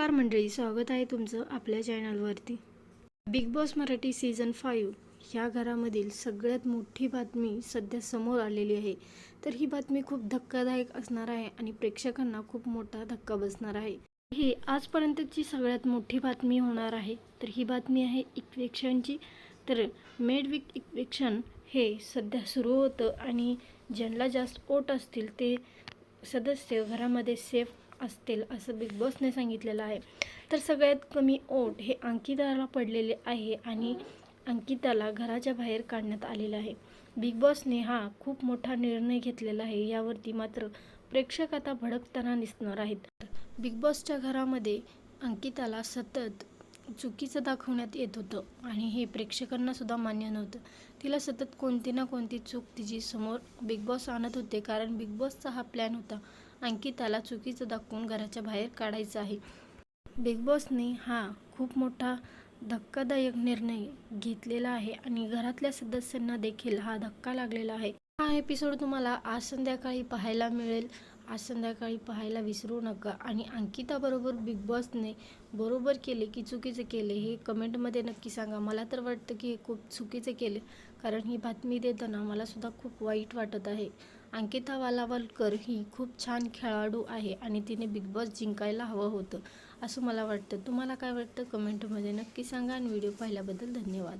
नमस्कार मंडळी स्वागत आहे तुमचं आपल्या चॅनलवरती. Big boss Marathi season five ह्या घरामधील सगळ्यात मोठी बातमी सध्या समोर आलेली आहे. तर ही बातमी खूप धक्कादायक असणार आहे आणि प्रेक्षकांना खूप मोठा धक्का बसणार आहे. ही आजपर्यंतची सगळ्यात मोठी बातमी होणार आहे. तर ही बातमी आहे इक्वेक्शनची तर मेड विक इक्वेक्शन हे सध्या सुरू होतं आणि ज्यांना जास्त ओट असतील ते सदस्य घरामध्ये सेफ असतील असं बिग बॉसने सांगितलेलं आहे. तर सगळ्यात कमी ओट हे अंकिताला पडलेले आहे आणि अंकिताला घराच्या बाहेर काढण्यात आलेलं आहे. बिग बॉसने हा खूप मोठा निर्णय घेतलेला आहे. यावरती मात्र प्रेक्षक आता भडकताना दिसणार आहेत. बिग बॉसच्या घरामध्ये अंकिताला सतत चुकीचं दाखवण्यात येत होतं आणि हे प्रेक्षकांना सुद्धा मान्य नव्हतं. तिला सतत कोणती ना कोणती चूक तिची समोर बिग बॉस आणत होते कारण बिग बॉसचा हा प्लॅन होता. अंकिताला चुकीचं दाखवून घराच्या बाहेर काढायचं आहे. बिग बॉसने हा खूप मोठा धक्कादायक निर्णय घेतलेला आहे आणि घरातल्या सदस्यांना देखील हा धक्का लागलेला आहे. हा एपिसोड तुम्हाला आज संध्याकाळी पाहायला मिळेल. आज संध्याकाळी पाहायला विसरू नका. आणि अंकिताबरोबर बिग बॉसने बरोबर केले की चुकीचे केले हे कमेंटमध्ये नक्की सांगा. मला तर वाटतं की हे खूप चुकीचे केले कारण ही बातमी देताना मला सुद्धा खूप वाईट वाटत आहे. अंकिता वालावलकर ही खूप छान खेळाडू आहे आणि तिने बिग बॉस जिंकायला हवं होतं असं मला वाटतं. तुम्हाला काय वाटतं? कमेंटमध्ये नक्की सांगा आणि व्हिडिओ पाहिल्याबद्दल धन्यवाद.